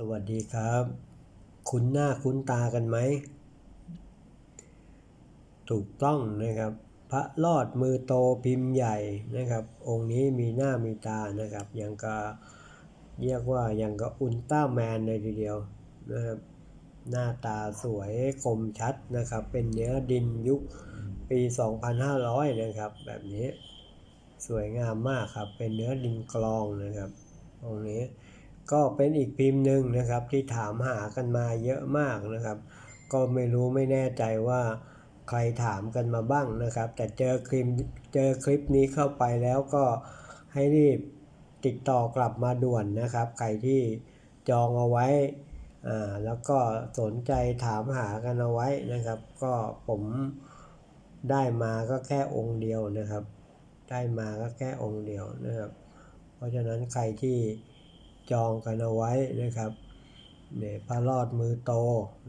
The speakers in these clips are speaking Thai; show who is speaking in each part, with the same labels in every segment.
Speaker 1: สวัสดีครับ คุ้นหน้าคุ้นตากันไหม ถูกต้องนะครับ พระรอดมือโตพิมพ์ใหญ่นะครับ องค์นี้มีหน้ามีตานะครับ ยังก็เรียกว่ายังก็อุลตร้าแมนเลยทีเดียวนะครับหน้าตาสวยคมชัดนะครับ เป็นเนื้อดินยุคปี 2500 นะครับ แบบนี้สวยงามมากครับ เป็นเนื้อดินกลองนะครับองค์นี้ ก็เป็นอีกพิมพ์หนึ่งนะครับที่ถามหากันมาเยอะมากนะครับ ก็ไม่รู้ไม่แน่ใจว่าใครถามกันมาบ้างนะครับ แต่เจอคลิปเจอคลิปนี้เข้าไปแล้วก็ให้รีบติดต่อกลับมาด่วนนะครับ ใครที่จองเอาไว้อ่าแล้วก็สนใจถามหากันเอาไว้นะครับ ก็ผมได้มาก็แค่องค์เดียวนะครับ ได้มาก็แค่องค์เดียวนะครับ เพราะฉะนั้นใครที่ จองกันเอาไว้นะครับเนี่ยพระรอดมือโต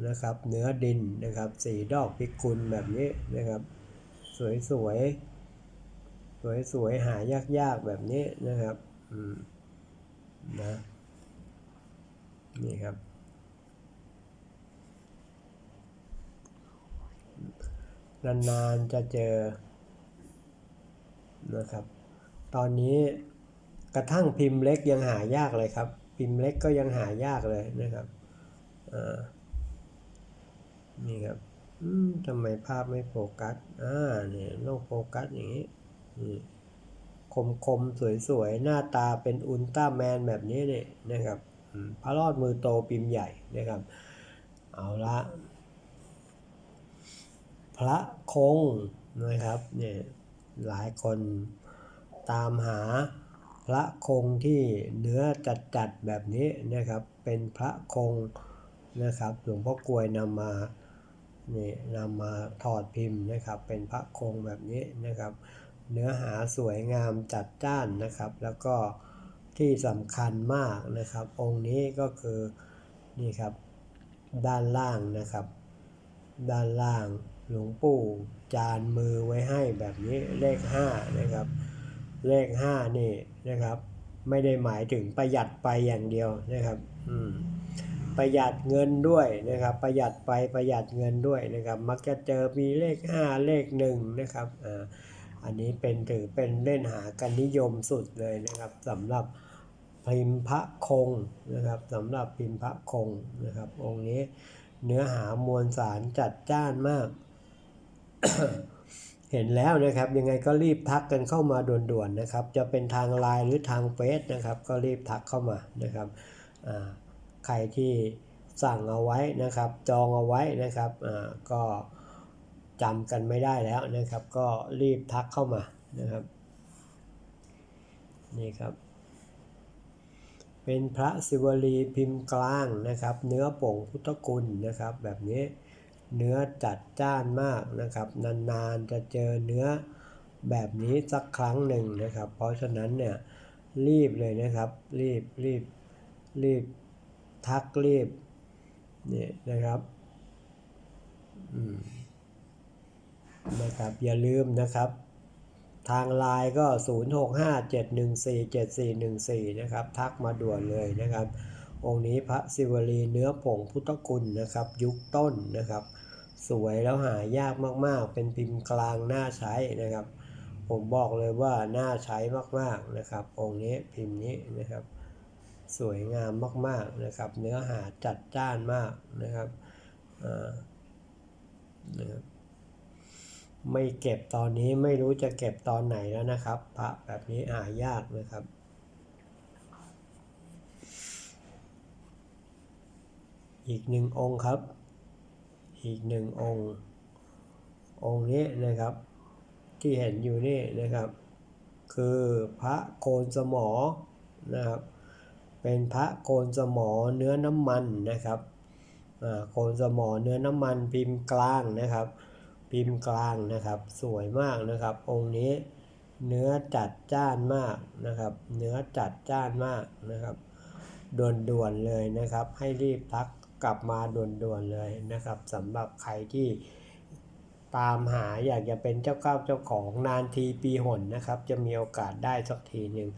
Speaker 1: นะครับ เนื้อดินนะครับสีดอกพิกุลแบบนี้นะครับ สวยสวยสวยสวยหายากๆแบบนี้นะครับอืมนะนี่ครับ นานๆจะเจอนะครับ ตอนนี้ ระทั่งพิมพ์เล็กยังหายากเลยครับ พิมพ์เล็กก็ยังหายากเลยนะครับอ่านี่ครับทำไมภาพไม่โฟกัสอ่าเนี่ยต้องโฟกัสอย่างนี้คมคมสวยสวยๆ หน้าตาเป็นอุลตร้าแมนแบบนี้เนี่ยนะครับพระรอดมือโตพิมพ์ใหญ่นะครับ เอาละพระคงนะครับเนี่ยหลายคนตามหา พระคงที่เนื้อจัดๆแบบนี้นะครับ เป็นพระคงนะครับหลวงพ่อกลวยนำมานี่นำมาถอดพิมพ์นะครับ เป็นพระคงแบบนี้นะครับ เนื้อหาสวยงามจัดจ้านนะครับ แล้วก็ที่สำคัญมากนะครับ องค์นี้ก็คือนี่ครับด้านล่างนะครับ ด้านล่างหลวงปู่จานมือไว้ให้แบบนี้เลข5นะครับ เลข5นี่นะครับ ไม่ได้หมายถึงประหยัดไปอย่างเดียวนะครับอืมประหยัดเงินด้วยนะครับ ประหยัดไปประหยัดเงินด้วยนะครับ มักจะเจอมีเลข5เลข1นะครับอ่าอันนี้เป็นถือเป็นเล่นหากันนิยมสุดเลยนะครับสำหรับพิมพ์พระคงนะครับสำหรับพิมพ์พระคงนะครับ องค์นี้เนื้อหามวลสารจัดจ้านมาก เห็นแล้วนะครับยังไงก็รีบทักกันเข้ามาด่วนๆนะครับ จะเป็นทางไลน์หรือทางเฟซนะครับ ก็รีบทักเข้ามานะครับใครที่สั่งเอาไว้นะครับ จองเอาไว้นะครับก็จำกันไม่ได้แล้วนะครับ ก็รีบทักเข้ามานะครับนี่ครับ เป็นพระศิวลีพิมพ์กลางนะครับ เนื้อป่งพุทธคุณนะครับแบบนี้ เนื้อจัดจ้านมากนะครับ นานๆจะเจอเนื้อแบบนี้สักครั้งหนึ่งนะครับ เพราะฉะนั้นเนี่ยรีบเลยนะครับ รีบรีบรีบทักรีบนี่นะครับอืมนะครับอย่าลืมนะครับ ทางไลน์ก็ 0657147414 นะครับ ทักมาด่วนเลยนะครับ องค์นี้พระศิวลีเนื้อผงพุทธคุณนะครับ ยุคต้นนะครับ สวยแล้วหายากมากๆ เป็นพิมพ์กลางน่าใช้นะครับ ผมบอกเลยว่าน่าใช้มากๆนะครับ องค์นี้พิมพ์นี้นะครับ สวยงามมากๆนะครับ เนื้อหาจัดจ้านมากนะครับนะครับไม่เก็บตอนนี้ไม่รู้จะเก็บตอนไหนแล้วนะครับ พระแบบนี้หายากนะครับ อีกหนึ่งองค์ครับ อีกหนึ่งองค์ องค์นี้นะครับ ที่เห็นอยู่นี่นะครับ คือพระโกนสมอนะครับ เป็นพระโกนสมอเนื้อน้ำมันนะครับอ่าโกนสมอเนื้อน้ำมันพิมพ์กลางนะครับ พิมพ์กลางนะครับ สวยมากนะครับ องค์นี้เนื้อจัดจ้านมากนะครับ เนื้อจัดจ้านมากนะครับด่วนๆเลยนะครับ ให้รีบทัก กลับมาด่วนๆเลยนะครับสำหรับใครที่ตามหาอยากจะเป็นเจ้าเก้าเจ้าของนานทีปีหนนะครับ จะมีโอกาสได้สักทีหนึ่ง